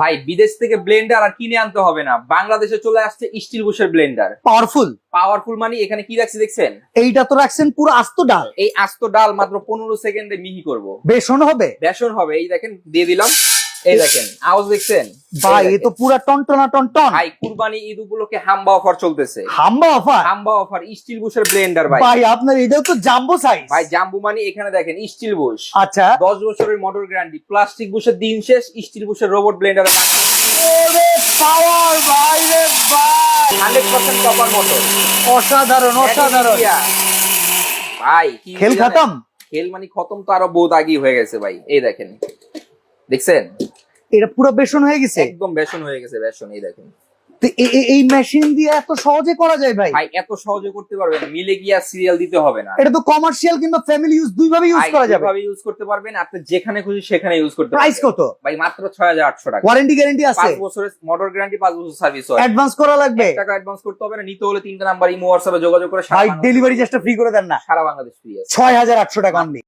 ভাই বিদেশ থেকে ব্লেন্ডার আর কিনে আনতে হবে না। বাংলাদেশে চলে আসছে স্টিল বুশের ব্লেন্ডার পাওয়ারফুল পাওয়ারফুল মানে এখানে কি রাখছি দেখছেন? এইটা তো রাখছেন পুরো আস্ত ডাল। এই আস্ত ডাল মাত্র পনেরো সেকেন্ডে মিহি করব। বেসন হবে? বেসন হবে এই দেখেন দিয়ে দিলাম। এই দেখেন আওয়াজ দেখছেন? ভাই এ তো। পুরা টনটনা টনটন ভাই কুরবানি ঈদ উপলক্ষে হাম্বা অফার চলতেছে। হাম্বা অফার? হাম্বা অফার স্টিল বুশের ব্লেন্ডার ভাই। ভাই আপনার এটাও তো জাম্বো সাইজ ভাই জাম্বু মানে এখানে দেখেন স্টিল বুশ। আচ্ছা। দশ বছরের মোটর গ্যারান্টি প্লাস্টিক বুশের দিন শেষ স্টিল বুশের রোবট ব্লেন্ডার ওরে পাওয়ার ভাই রে ভাই। হান্ড্রেড পার্সেন্ট কপার মোটর অসাধারণ অসাধারণ। ভাই খেল খতম? খেল মানে খতম তো আরও বহুত আগেই হয়ে গেছে ভাই। এই দেখেন। দেখছেন? এটা পুরো বেসন হয়ে গেছে? একদম বেসন হয়ে গেছে বেসন এই দেখেন। এই মেশিন দিয়ে এত সহজে করা যায় ভাই? ভাই এত সহজে করতে পারবেন মিলে গিয়ে সিরিয়াল দিতে হবে না। এটা তো কমার্শিয়াল কিংবা ফ্যামিলি ইউজ দুইভাবে ইউজ করা যাবে। যেভাবে ইউজ করতে পারবেন আপনি যেখানে খুশি সেখানে ইউজ করতে প্রাইস কত? ভাই মাত্র ছয় হাজার আটশো টাকা। ওয়ারেন্টি গ্যারান্টি আছে? পাঁচ বছরের মোটর গ্যারান্টি পাঁচ বছর সার্ভিস হয়। অ্যাডভান্স করা লাগবে? টাকা অ্যাডভান্স করতে হবে না নিতে হলে তিনটা নাম্বার ইমো হোয়াটসঅ্যাপে যোগাযোগ করে ভাই ডেলিভারি চার্জটা ফ্রি করে দেন না। সারা বাংলাদেশ ফ্রি আছে। ছয় হাজার আটশো টাকা অনলি